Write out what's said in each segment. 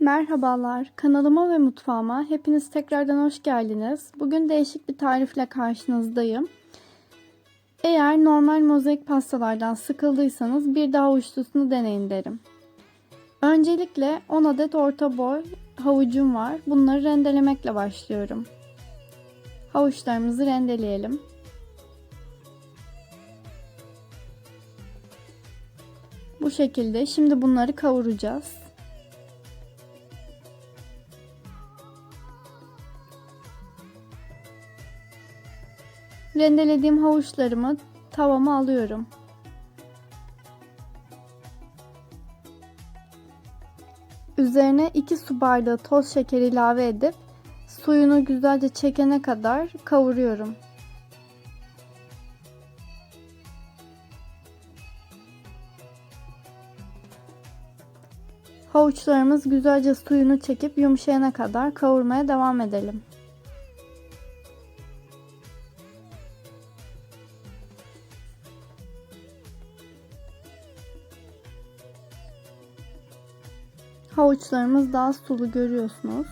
Merhabalar, kanalıma ve mutfağıma hepiniz tekrardan hoş geldiniz. Bugün değişik bir tarifle karşınızdayım. Eğer normal mozaik pastalardan sıkıldıysanız bir daha uçlusunu deneyin derim. Öncelikle 10 adet orta boy havucum var. Bunları rendelemekle başlıyorum. Havuçlarımızı rendeleyelim. Bu şekilde şimdi bunları kavuracağız. Rendelediğim havuçlarımı tavama alıyorum. Üzerine 2 su bardağı toz şeker ilave edip suyunu güzelce çekene kadar kavuruyorum. Havuçlarımız güzelce suyunu çekip yumuşayana kadar kavurmaya devam edelim. Havuçlarımız daha sulu görüyorsunuz.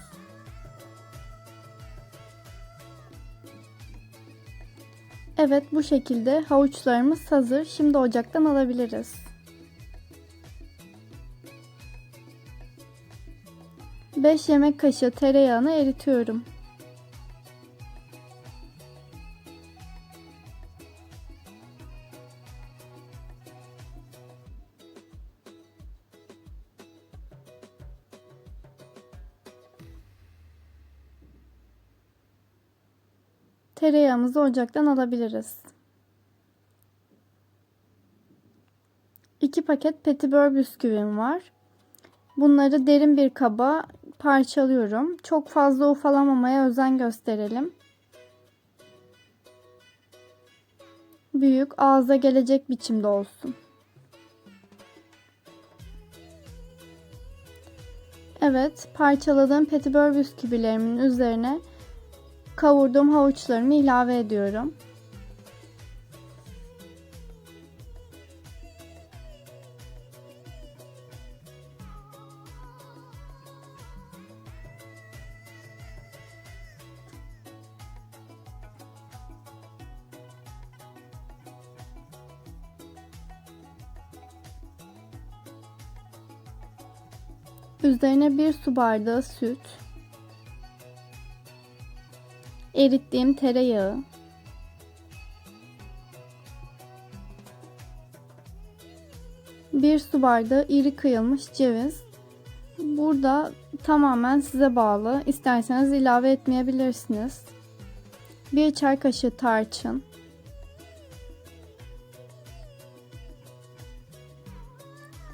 Evet bu şekilde havuçlarımız hazır. Şimdi ocaktan alabiliriz. Beş yemek kaşığı tereyağını eritiyorum. Tereyağımızı ocaktan alabiliriz. 2 paket petibör bisküvim var. Bunları derin bir kaba parçalıyorum. Çok fazla ufalamamaya özen gösterelim. Büyük ağza gelecek biçimde olsun. Evet, parçaladığım petibör bisküvilerimin üzerine kavurduğum havuçlarımı ilave ediyorum. Üzerine bir su bardağı süt, erittiğim tereyağı, bir su bardağı iri kıyılmış ceviz. Burada tamamen size bağlı. İsterseniz ilave etmeyebilirsiniz. Bir çay kaşığı tarçın.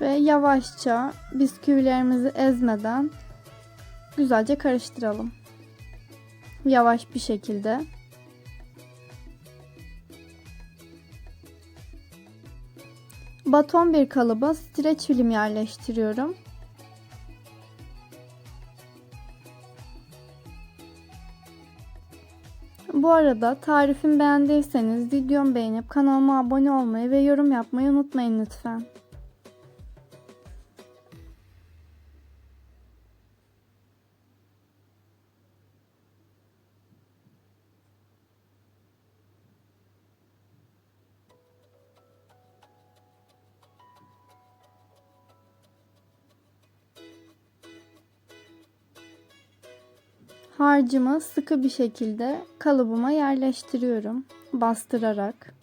Ve yavaşça bisküvilerimizi ezmeden güzelce karıştıralım yavaş bir şekilde. Baton bir kalıba streç film yerleştiriyorum. Bu arada tarifimi beğendiyseniz videomu beğenip kanalıma abone olmayı ve yorum yapmayı unutmayın lütfen. Harcımı sıkı bir şekilde kalıbıma yerleştiriyorum bastırarak.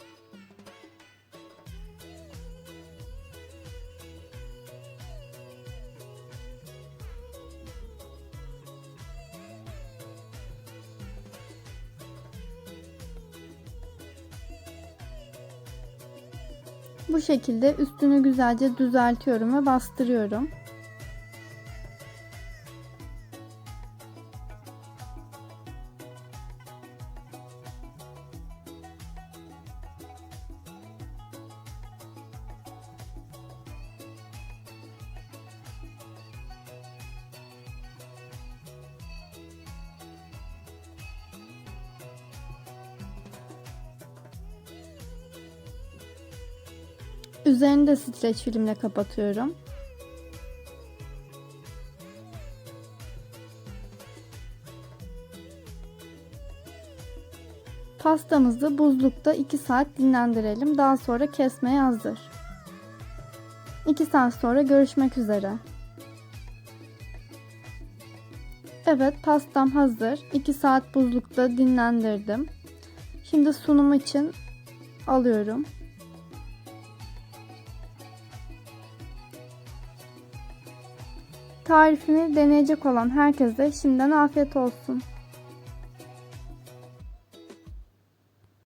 Bu şekilde üstünü güzelce düzeltiyorum ve bastırıyorum. Üzerini de streç filmle kapatıyorum. Pastamızı buzlukta 2 saat dinlendirelim. Daha sonra kesmeye hazır. 2 saat sonra görüşmek üzere. Evet pastam hazır. 2 saat buzlukta dinlendirdim. Şimdi sunum için alıyorum. Tarifini deneyecek olan herkese şimdiden afiyet olsun.